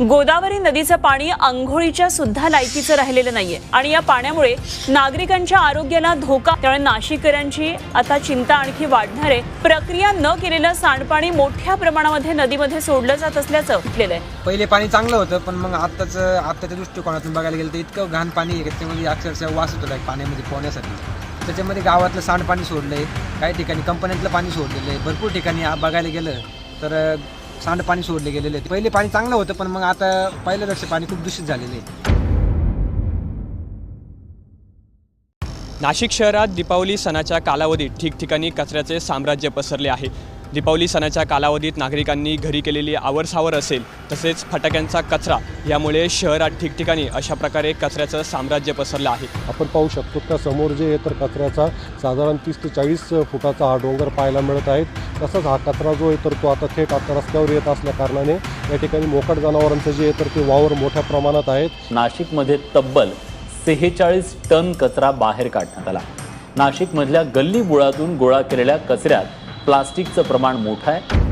गोदावरी नदीचं पाणी आंघोळीच्या सुद्धा लायकीचं राहिलेलं नाहीये. आणि या पाण्यामुळे नागरिकांच्या आरोग्याला धोका त्यामुळे नाशिककरांची आता चिंता आणखी वाढणार आहे. प्रक्रिया न केलेलं सांडपाणी मोठ्या प्रमाणामध्ये नदीमध्ये सोडलं जात असल्याचं म्हटलेलं आहे. पहिले पाणी चांगलं होतं पण मग आताच आत्ताच्या दृष्टिकोनातून बघायला गेलं तर इतकं घाण पाणी आहे त्याच्यामध्ये अक्षरशः वास होतो पाण्यामध्ये पोहण्यासाठी. त्याच्यामध्ये गावातलं सांडपाणी सोडलं आहे काही ठिकाणी कंपन्यातलं पाणी सोडलेलं आहे. भरपूर ठिकाणी बघायला गेलं तर सांडपाणी सोडले गेलेले आहे पहिले पाणी चांगलं होतं पण मग आता पहिल्यापेक्षा पाणी खूप दूषित झालेलं आहे. नाशिक शहरात दीपावली सणाच्या कालावधीत ठिकठिकाणी कचऱ्याचे साम्राज्य पसरले आहे. दीपावली सणाच्या कालावधीत नागरिकांनी घरी केलेली आवरसावर असेल तसेच फटाक्यांचा कचरा यामुळे शहरात ठिकठिकाणी अशा प्रकारे कचऱ्याचं साम्राज्य पसरलं आहे. आपण पाहू शकतो त्या समोर जे आहे तर कचऱ्याचा साधारण तीस ते चाळीस फुटाचा हा डोंगर पाहायला मिळत आहे तसंच हा कचरा जो आहे तर तो आता थेट आता रस्त्यावर येत असल्याकारणाने या ठिकाणी मोकट जनावरांचं जे आहे तर ते वावर मोठ्या प्रमाणात आहेत. नाशिकमध्ये तब्बल सेहेचाळीस टन कचरा बाहेर काढण्यात आला. नाशिकमधल्या गल्ली बुळातून गोळा केलेल्या कचऱ्यात प्लास्टिकचं प्रमाण मोठं आहे.